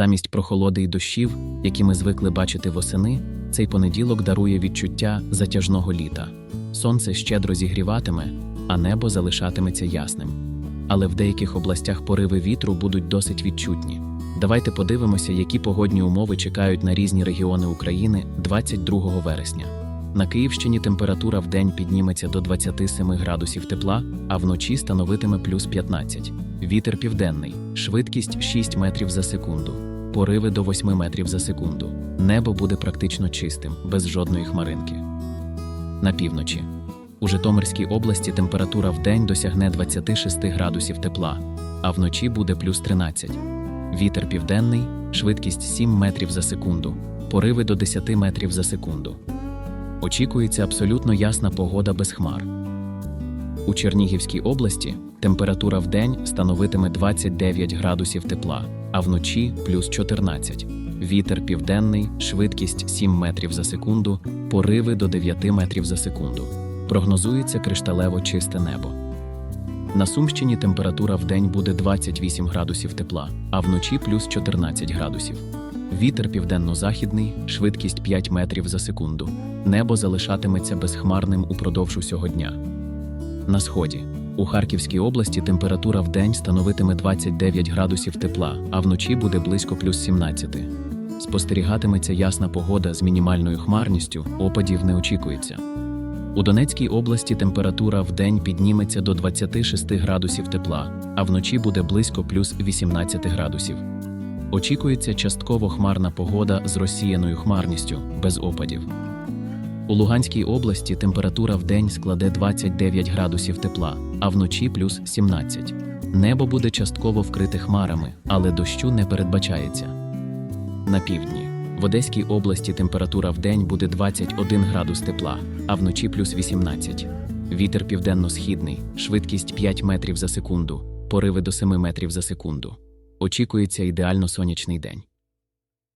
Замість прохолоди й дощів, які ми звикли бачити восени, цей понеділок дарує відчуття затяжного літа. Сонце щедро зігріватиме, а небо залишатиметься ясним. Але в деяких областях пориви вітру будуть досить відчутні. Давайте подивимося, які погодні умови чекають на різні регіони України 22 вересня. На Київщині температура в день підніметься до 27 градусів тепла, а вночі становитиме плюс 15. Вітер південний, швидкість 6 метрів за секунду, пориви до 8 метрів за секунду. Небо буде практично чистим, без жодної хмаринки. На півночі. У Житомирській області температура в день досягне 26 градусів тепла, а вночі буде плюс 13. Вітер південний, швидкість 7 метрів за секунду, пориви до 10 метрів за секунду. Очікується абсолютно ясна погода без хмар. У Чернігівській області температура в день становитиме 29 градусів тепла, а вночі плюс 14. Вітер південний, швидкість 7 метрів за секунду, пориви до 9 метрів за секунду. Прогнозується кришталево чисте небо. На Сумщині температура в день буде 28 градусів тепла, а вночі плюс 14 градусів. Вітер південно-західний, швидкість 5 метрів за секунду. Небо залишатиметься безхмарним упродовж усього дня. На сході. У Харківській області температура в день становитиме 29 градусів тепла, а вночі буде близько плюс 17. Спостерігатиметься ясна погода з мінімальною хмарністю, опадів не очікується. У Донецькій області температура в день підніметься до 26 градусів тепла, а вночі буде близько плюс 18 градусів. Очікується частково хмарна погода з розсіяною хмарністю, без опадів. У Луганській області температура в день складе 29 градусів тепла, а вночі плюс 17. Небо буде частково вкрите хмарами, але дощу не передбачається. На півдні. В Одеській області температура в день буде 21 градус тепла, а вночі плюс 18. Вітер південно-східний, швидкість 5 метрів за секунду, пориви до 7 метрів за секунду. Очікується ідеально сонячний день.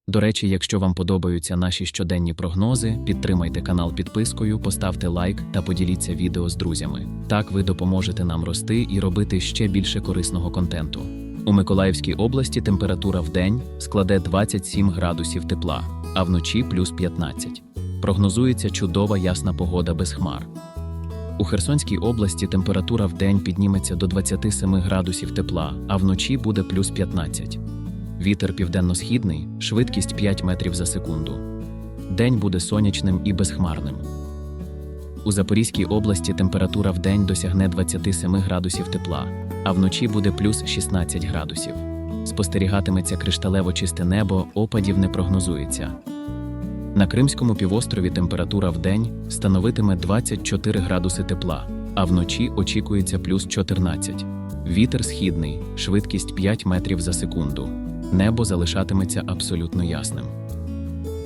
До речі, якщо вам подобаються наші щоденні прогнози, підтримайте канал підпискою, поставте лайк та поділіться відео з друзями. Так ви допоможете нам рости і робити ще більше корисного контенту. У Миколаївській області температура в день складе 27 градусів тепла, а вночі плюс 15. Прогнозується чудова ясна погода без хмар. У Херсонській області температура в день підніметься до 27 градусів тепла, а вночі буде плюс 15. Вітер південно-східний, швидкість 5 метрів за секунду. День буде сонячним і безхмарним. У Запорізькій області температура в день досягне 27 градусів тепла, а вночі буде плюс 16 градусів. Спостерігатиметься кришталево чисте небо, опадів не прогнозується. На Кримському півострові температура в день становитиме 24 градуси тепла, а вночі очікується плюс 14. Вітер східний, швидкість 5 метрів за секунду. Небо залишатиметься абсолютно ясним.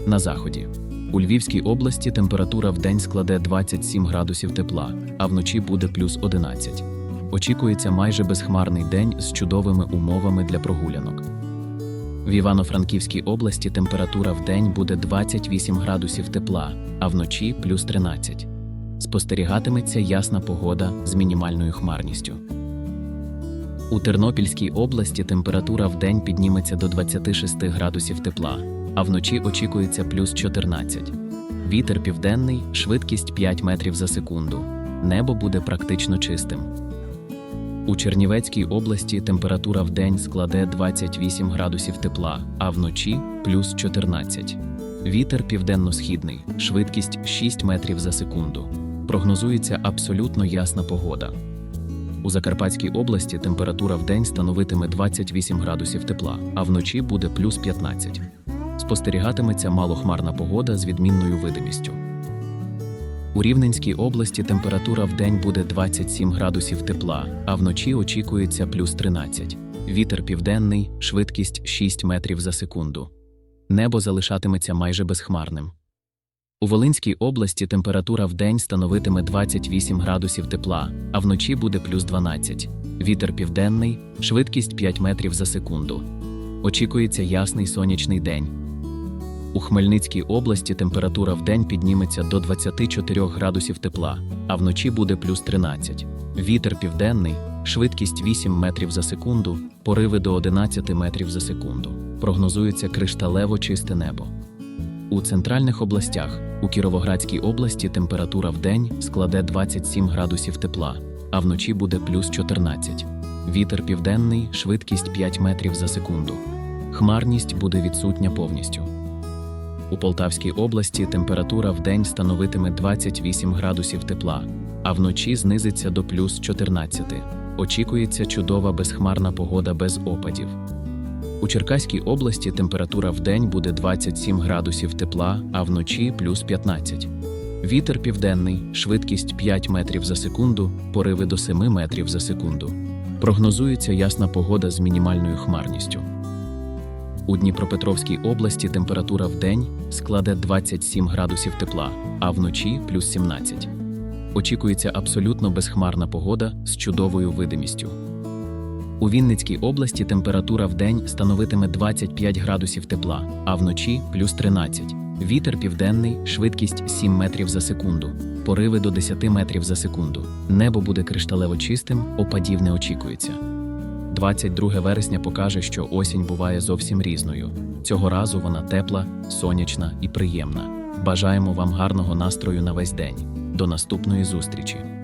На заході. У Львівській області температура в день складе 27 градусів тепла, а вночі буде плюс 11. Очікується майже безхмарний день з чудовими умовами для прогулянок. В Івано-Франківській області температура в день буде 28 градусів тепла, а вночі плюс 13. Спостерігатиметься ясна погода з мінімальною хмарністю. У Тернопільській області температура в день підніметься до 26 градусів тепла, а вночі очікується плюс 14. Вітер південний, швидкість 5 метрів за секунду. Небо буде практично чистим. У Чернівецькій області температура в день складе 28 градусів тепла, а вночі плюс 14. Вітер південно-східний, швидкість 6 метрів за секунду. Прогнозується абсолютно ясна погода. У Закарпатській області температура в день становитиме 28 градусів тепла, а вночі буде плюс 15. Спостерігатиметься малохмарна погода з відмінною видимістю. У Рівненській області температура в день буде 27 градусів тепла, а вночі очікується плюс 13. Вітер південний, швидкість 6 метрів за секунду. Небо залишатиметься майже безхмарним. У Волинській області температура в день становитиме 28 градусів тепла, а вночі буде плюс 12. Вітер південний, швидкість 5 метрів за секунду. Очікується ясний сонячний день. У Хмельницькій області температура вдень підніметься до 24 градусів тепла, а вночі буде плюс 13. Вітер південний, швидкість 8 метрів за секунду, пориви до 11 метрів за секунду. Прогнозується кришталево чисте небо. У центральних областях у Кіровоградській області температура вдень складе 27 градусів тепла, а вночі буде плюс 14. Вітер південний, швидкість 5 метрів за секунду. Хмарність буде відсутня повністю. У Полтавській області температура вдень становитиме 28 градусів тепла, а вночі знизиться до плюс 14. Очікується чудова безхмарна погода без опадів. У Черкаській області температура вдень буде 27 градусів тепла, а вночі плюс 15. Вітер південний, швидкість 5 метрів за секунду, пориви до 7 метрів за секунду. Прогнозується ясна погода з мінімальною хмарністю. У Дніпропетровській області температура вдень складе 27 градусів тепла, а вночі плюс 17. Очікується абсолютно безхмарна погода з чудовою видимістю. У Вінницькій області температура вдень становитиме 25 градусів тепла, а вночі плюс 13. Вітер південний, швидкість 7 метрів за секунду, пориви до 10 метрів за секунду. Небо буде кришталево чистим, опадів не очікується. 22 вересня покаже, що осінь буває зовсім різною. Цього разу вона тепла, сонячна і приємна. Бажаємо вам гарного настрою на весь день. До наступної зустрічі!